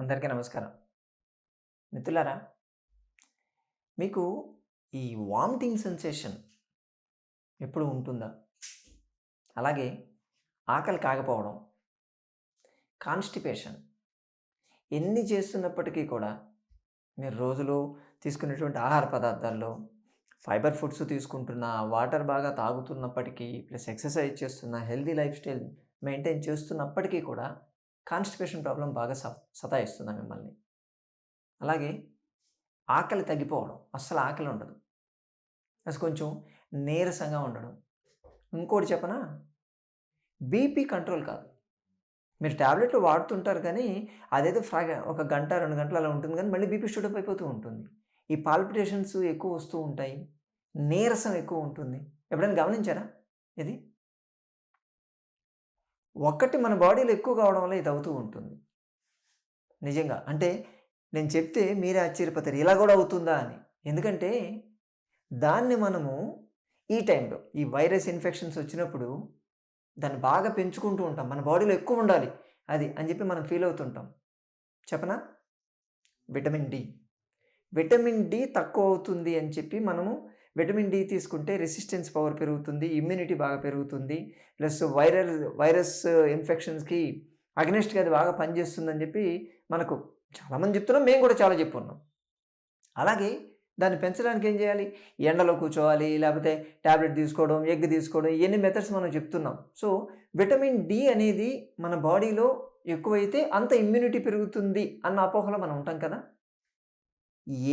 అందరికీ నమస్కారం. మిత్రులారా మీకు ఈ వామిటింగ్ సెన్సేషన్ ఎప్పుడు ఉంటుందా? అలాగే ఆకలి కాకపోవడం కాన్స్టిపేషన్ ఎన్ని చేస్తున్నప్పటికీ కూడా మీరు రోజులో తీసుకునేటువంటి ఆహార పదార్థాల్లో ఫైబర్ ఫుడ్స్ తీసుకుంటున్న వాటర్ బాగా తాగుతున్నప్పటికీ ప్లస్ ఎక్సర్సైజ్ చేస్తున్న హెల్దీ లైఫ్ స్టైల్ మెయింటైన్ చేస్తున్నప్పటికీ కూడా కాన్స్టిపేషన్ ప్రాబ్లం బాగా స సతాయిస్తుంది మిమ్మల్ని. అలాగే ఆకలి తగ్గిపోవడం అస్సలు ఆకలి ఉండదు. అసలు కొంచెం నీరసంగా ఉండడం. ఇంకోటి చెప్పనా? బీపీ కంట్రోల్ కాదు. మీరు ట్యాబ్లెట్లు వాడుతుంటారు కానీ అదేదో ఫ్రా ఒక గంట రెండు గంటలు అలా ఉంటుంది కానీ మళ్ళీ బీపీ స్టూడప్ అయిపోతూ ఉంటుంది. ఈ పాల్పిటేషన్స్ ఎక్కువ వస్తూ ఉంటాయి. నీరసం ఎక్కువ ఉంటుంది. ఎప్పుడైనా గమనించారా ఇది? ఒక్కటి మన బాడీలో ఎక్కువ కావడం వల్ల ఇది అవుతూ ఉంటుంది. నిజంగా. అంటే నేను చెప్తే మీరే ఆశ్చర్యపోతారు ఇలా కూడా అవుతుందా అని. ఎందుకంటే దాన్ని మనము ఈ టైంలో ఈ వైరస్ ఇన్ఫెక్షన్స్ వచ్చినప్పుడు దాన్ని బాగా పెంచుకుంటూ ఉంటాం. మన బాడీలో ఎక్కువ ఉండాలి. అది అని చెప్పి మనం ఫీల్ అవుతుంటాం. చెప్పనా? Vitamin D. విటమిన్ డి తక్కువ అవుతుంది అని చెప్పి మనము విటమిన్ డి తీసుకుంటే రెసిస్టెన్స్ పవర్ పెరుగుతుంది ఇమ్యూనిటీ బాగా పెరుగుతుంది ప్లస్ వైరల్ వైరస్ ఇన్ఫెక్షన్స్కి అగ్నెస్ట్గా అది బాగా పనిచేస్తుందని చెప్పి మనకు చాలామంది చెప్తున్నాం మేము కూడా చాలా చెప్పున్నాం. అలాగే దాన్ని పెంచడానికి ఏం చేయాలి? ఎండలో కూర్చోవాలి లేకపోతే ట్యాబ్లెట్ తీసుకోవడం ఎగ్ తీసుకోవడం ఇవన్నీ మెథడ్స్ మనం చెప్తున్నాం. సో విటమిన్ డి అనేది మన బాడీలో ఎక్కువైతే అంత ఇమ్యూనిటీ పెరుగుతుంది అన్న అపోహలో మనం ఉంటాం కదా?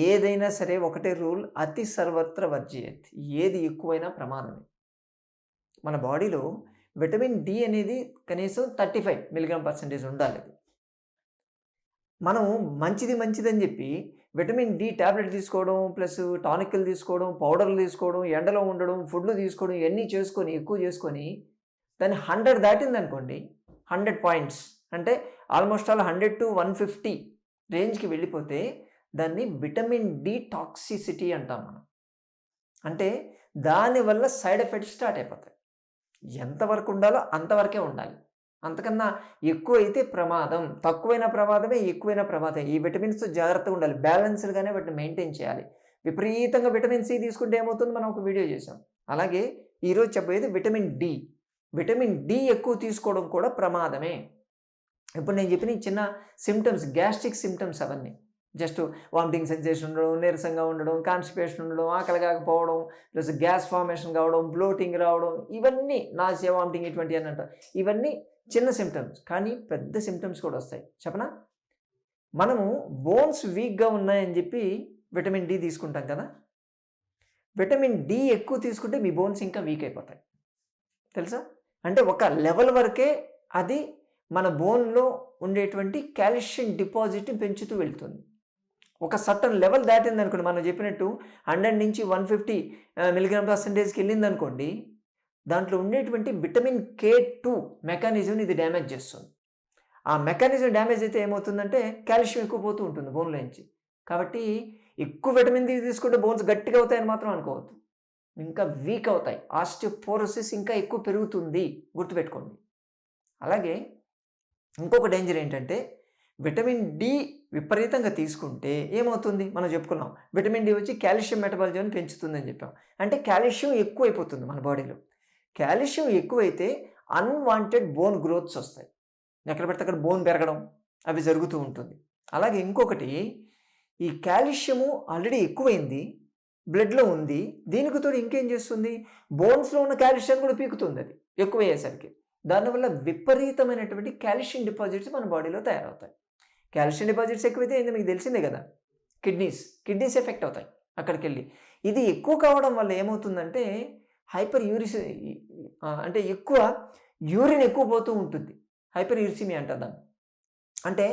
ఏదైనా సరే ఒకటే రూల్ అతి సర్వత్ర వర్జయత్. ఏది ఎక్కువైనా ప్రమాదమే. మన బాడీలో విటమిన్ డి అనేది కనీసం థర్టీ ఫైవ్ మిలిగ్రామ్ పర్సెంటేజ్ ఉండాలి మనం మంచిది మంచిదని చెప్పి విటమిన్ డి ట్యాబ్లెట్ తీసుకోవడం ప్లస్ టానిక్లు తీసుకోవడం పౌడర్లు తీసుకోవడం ఎండలో ఉండడం ఫుడ్లు తీసుకోవడం ఇవన్నీ చేసుకొని ఎక్కువ చేసుకొని దాన్ని హండ్రెడ్ దాటింది అనుకోండి హండ్రెడ్ పాయింట్స్ అంటే almost all hundred to one fifty రేంజ్కి వెళ్ళిపోతే దాన్ని విటమిన్ డి టాక్సిసిటీ అంటాం మనం. అంటే దానివల్ల సైడ్ ఎఫెక్ట్స్ స్టార్ట్ అయిపోతాయి. ఎంతవరకు ఉండాలో అంతవరకే ఉండాలి. అంతకన్నా ఎక్కువ అయితే ప్రమాదం తక్కువైన ప్రమాదమే ఎక్కువైన ప్రమాదం. ఈ విటమిన్స్ జాగ్రత్తగా ఉండాలి. బ్యాలెన్స్డ్గానే వాటిని మెయింటైన్ చేయాలి. విపరీతంగా విటమిన్ సి తీసుకుంటే ఏమవుతుంది? మనం ఒక వీడియో చేసాం అలాగే ఈరోజు చెప్పేది విటమిన్ డి. విటమిన్ డి ఎక్కువ తీసుకోవడం కూడా ప్రమాదమే. ఇప్పుడు నేను చెప్పిన చిన్న సిమ్టమ్స్ గ్యాస్ట్రిక్ సిమ్టమ్స్ అవన్నీ. జస్ట్ వామిటింగ్ సెన్సేషన్ ఉండడం నీరసంగా ఉండడం కాన్స్టిపేషన్ ఉండడం ఆకలి కాకపోవడం ప్లస్ గ్యాస్ ఫార్మేషన్ కావడం బ్లోటింగ్ రావడం ఇవన్నీ నాసియా వామిటింగ్ ఇటువంటి అని అంటారు. ఇవన్నీ చిన్న సిమ్టమ్స్ కానీ పెద్ద సిమ్టమ్స్ కూడా వస్తాయి. చెప్పనా? మనము బోన్స్ వీక్గా ఉన్నాయని చెప్పి విటమిన్ డి తీసుకుంటాం కదా? విటమిన్ డి ఎక్కువ తీసుకుంటే మీ బోన్స్ ఇంకా వీక్ అయిపోతాయి. తెలుసా? అంటే ఒక లెవెల్ వరకే అది మన బోన్లో ఉండేటువంటి కాల్షియం డిపాజిట్ని పెంచుతూ వెళ్తుంది. ఒక సర్టన్ లెవెల్ దాటింది అనుకోండి మనం చెప్పినట్టు హండ్రెడ్ నుంచి వన్ ఫిఫ్టీ మిలిగ్రామ్ పర్సెంటేజ్కి వెళ్ళింది అనుకోండి దాంట్లో ఉండేటువంటి విటమిన్ కే టూ మెకానిజంని ఇది డ్యామేజ్ చేస్తుంది. ఆ మెకానిజం డ్యామేజ్ అయితే ఏమవుతుందంటే కాల్షియం ఎక్కువ పోతూ ఉంటుంది బోన్లోంచి కాబట్టి ఎక్కువ విటమిన్ డి తీసుకుంటే బోన్స్ గట్టిగా అవుతాయని మాత్రం అనుకోవద్దు. ఇంకా వీక్ అవుతాయి. ఆస్టియోపోరోసిస్ ఇంకా ఎక్కువ పెరుగుతుంది గుర్తుపెట్టుకోండి. అలాగే ఇంకొక డేంజర్ ఏంటంటే విటమిన్ డి విపరీతంగా తీసుకుంటే ఏమవుతుంది? మనం చెప్పుకున్నాం. విటమిన్ డి వచ్చి కాల్షియం మెటబాలిజంని పెంచుతుందని చెప్పాం. అంటే కాల్షియం ఎక్కువైపోతుంది మన బాడీలో. కాల్షియం ఎక్కువైతే అన్వాంటెడ్ బోన్ గ్రోత్స్ వస్తాయి. ఎక్కడ పడితే అక్కడ బోన్ పెరగడం అవి జరుగుతూ ఉంటుంది. అలాగే ఇంకొకటి ఈ కాల్షియము ఆల్రెడీ ఎక్కువైంది బ్లడ్లో ఉంది. దీనికి తోడు ఇంకేం చేస్తుంది? బోన్స్లో ఉన్న కాల్షియం కూడా పీకుతుంది అది ఎక్కువయ్యేసరికి. దానివల్ల విపరీతమైనటువంటి కాల్షియం డిపాజిట్స్ మన బాడీలో తయారవుతాయి. కాల్షియం డిపాజిట్స్ ఎక్కువైతే ఏంది మీకు తెలిసిందే కదా. కిడ్నీస్ కిడ్నీస్ ఎఫెక్ట్ అవుతాయి అక్కడికి వెళ్ళి ఇది ఎక్కువ కావడం వల్ల ఏమవుతుందంటే హైపర్ యూరిసి అంటే ఎక్కువ యూరిన్ ఎక్కువ పోతూ ఉంటుంది. హైపర్ యూరిసిమి అంటారు దాన్ని. అంటే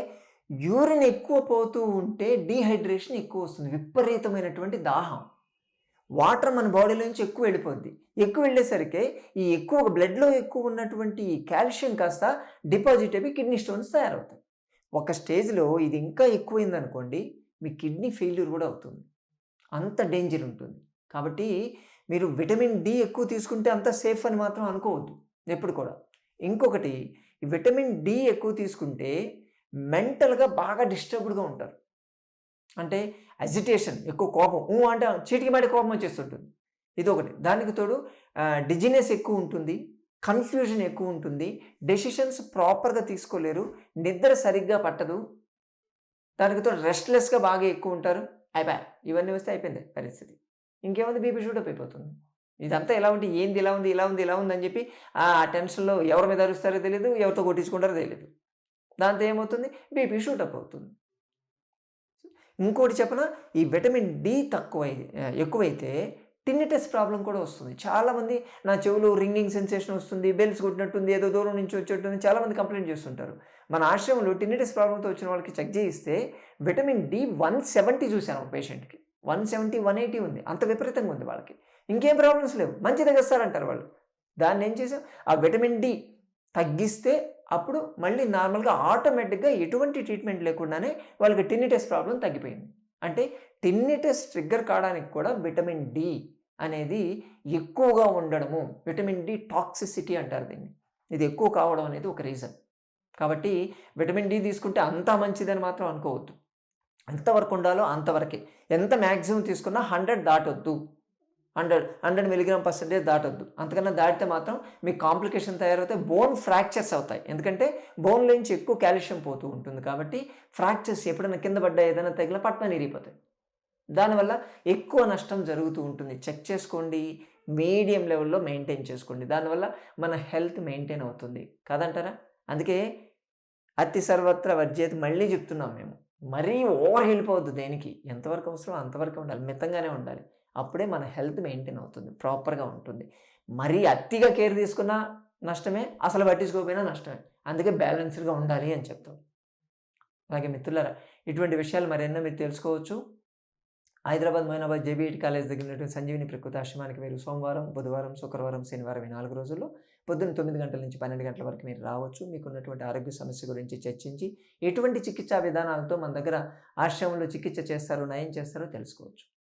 యూరిన్ ఎక్కువ పోతూ ఉంటే డీహైడ్రేషన్ ఎక్కువ వస్తుంది. విపరీతమైనటువంటి దాహం. వాటర్ మన బాడీలో నుంచి ఎక్కువ వెళ్ళిపోద్ది. ఎక్కువ వెళ్ళేసరికి ఈ ఎక్కువ బ్లడ్లో ఎక్కువ ఉన్నటువంటి ఈ కాల్షియం కాస్త డిపాజిట్ అయిపోయి కిడ్నీ స్టోన్స్ తయారవుతాయి. ఒక స్టేజ్లో ఇది ఇంకా ఎక్కువైంది అనుకోండి మీ కిడ్నీ ఫెయిల్యూర్ కూడా అవుతుంది అంత డేంజర్ ఉంటుంది కాబట్టి మీరు విటమిన్ డి ఎక్కువ తీసుకుంటే అంత సేఫ్ అని మాత్రం అనుకోవద్దు ఎప్పుడు కూడా ఇంకొకటి విటమిన్ డి ఎక్కువ తీసుకుంటే మెంటల్‌గా బాగా డిస్టర్బ్డ్‌గా ఉంటారు. అంటే అజిటేషన్ ఎక్కువ కోపం. ఊ అంటే చీటికి మాటికి కోపం వచ్చేస్తుంటుంది. ఒకటి దానికి తోడు డిజినెస్ ఎక్కువ ఉంటుంది. కన్‌ఫ్యూజన్ ఎక్కువ ఉంటుంది. డెసిషన్స్ ప్రాపర్‌గా తీసుకోలేరు. నిద్ర సరిగ్గా పట్టదు. దానితో రెస్ట్‌లెస్‌గా బాగా ఎక్కువ ఉంటారు. అయిపోయా ఇవన్నీ వస్తే అయిపోయింది పరిస్థితి. ఇంకేముంది బీపీ షూటప్ అయిపోతుంది. ఇదంతా ఎలా ఉంటే ఏంది ఇలా ఉంది, ఇలా ఉంది, ఇలా ఉంది అని చెప్పి ఆ టెన్షన్‌లో ఎవరి మీద అరుస్తారో తెలియదు ఎవరితో కొట్టించుకుంటారో తెలియదు దాంతో ఏమవుతుంది? బీపీ షూటప్ అవుతుంది. ఇంకోటి చెప్పన ఈ విటమిన్ డి తక్కువై ఎక్కువైతే టిన్నిటెస్ ప్రాబ్లం కూడా వస్తుంది. చాలామంది నా చెవులో రింగింగ్ సెన్సేషన్ వస్తుంది. బెల్స్ కొట్టినట్టుంది. ఏదో దూరం నుంచి వచ్చేట్టుంది. చాలామంది కంప్లైంట్ చేస్తుంటారు. మన ఆశ్రమంలో టిన్నిటెస్ ప్రాబ్లమ్‌తో వచ్చిన వాళ్ళకి చెక్ చేయిస్తే విటమిన్ డి 170 చూసాను ఒక పేషెంట్‌కి. 170, 180 ఉంది. అంత విపరీతంగా ఉంది వాళ్ళకి. ఇంకేం ప్రాబ్లమ్స్ లేవు. మంచిగా తెగేస్తారంటారు వాళ్ళు. దాన్ని ఏం చేసాం? ఆ విటమిన్ డి తగ్గిస్తే అప్పుడు మళ్ళీ నార్మల్‌గా ఆటోమేటిక్‌గా ఎటువంటి ట్రీట్మెంట్ లేకుండానే వాళ్ళకి టిన్నిటెస్ ప్రాబ్లం తగ్గిపోయింది. అంటే టిన్నిటస్ ట్రిగ్గర్ కావడానికి కూడా విటమిన్ డి అనేది ఎక్కువగా ఉండడము. విటమిన్ డి టాక్సిసిటీ అంటారు దీన్ని. ఇది ఎక్కువ కావడం అనేది ఒక రీజన్. కాబట్టి విటమిన్ డి తీసుకుంటే అంతా మంచిదని మాత్రం అనుకోవద్దు. ఎంతవరకు ఉండాలో అంతవరకే. ఎంత మ్యాక్సిమం తీసుకున్నా 100 దాటొద్దు. హండ్రెడ్ హండ్రెడ్ మిలిగ్రామ్ పర్సెంటేజ్ దాటొద్దు. అంతకన్నా దాటితే మాత్రం మీకు కాంప్లికేషన్ తయారవుతాయి. బోన్ ఫ్రాక్చర్స్ అవుతాయి. ఎందుకంటే బోన్‌లో నుంచి ఎక్కువ కాల్షియం పోతూ ఉంటుంది కాబట్టి ఫ్రాక్చర్స్ ఎప్పుడైనా కింద పడ్డా ఏదైనా తగిలిన పట్టణ ఇరిగిపోతాయి. దానివల్ల ఎక్కువ నష్టం జరుగుతూ ఉంటుంది. చెక్ చేసుకోండి. మీడియం లెవెల్‌లో మెయింటైన్ చేసుకోండి. దానివల్ల మన హెల్త్ మెయింటైన్ అవుతుంది. కాదంటారా? అందుకే అతి సర్వత్ర వర్జ్యేత్ మళ్ళీ చెప్తున్నాం మేము. మరీ ఓవర్ వెళ్ళిపోవద్దు దేనికి. ఎంతవరకు అవసరమో అంతవరకు ఉండాలి. మితంగానే ఉండాలి. అప్పుడే మన హెల్త్ మెయింటైన్ అవుతుంది. ప్రాపర్‌గా ఉంటుంది. మరీ అతిగా కేర్ తీసుకున్నా నష్టమే. అసలు పట్టించుకోకపోయినా నష్టమే. అందుకే బ్యాలెన్స్డ్‌గా ఉండాలి అని చెప్తాం. అలాగే మిత్రులారా ఇటువంటి విషయాలు మరెన్నో మీరు తెలుసుకోవచ్చు. హైదరాబాద్, మొయినాబాద్ జేబీఐటీ కాలేజ్ దగ్గర ఉన్నటువంటి సంజీవిని ప్రకృతి ఆశ్రమానికి మీరు సోమవారం, బుధవారం, శుక్రవారం, శనివారం ఈ నాలుగు రోజుల్లో పొద్దున్న తొమ్మిది గంటల నుంచి 12 గంటల వరకు మీరు రావచ్చు. మీకున్నటువంటి ఆరోగ్య సమస్య గురించి చర్చించి ఎటువంటి చికిత్సా విధానాలతో మన దగ్గర ఆశ్రమంలో చికిత్స చేస్తారో, నయం చేస్తారో తెలుసుకోవచ్చు.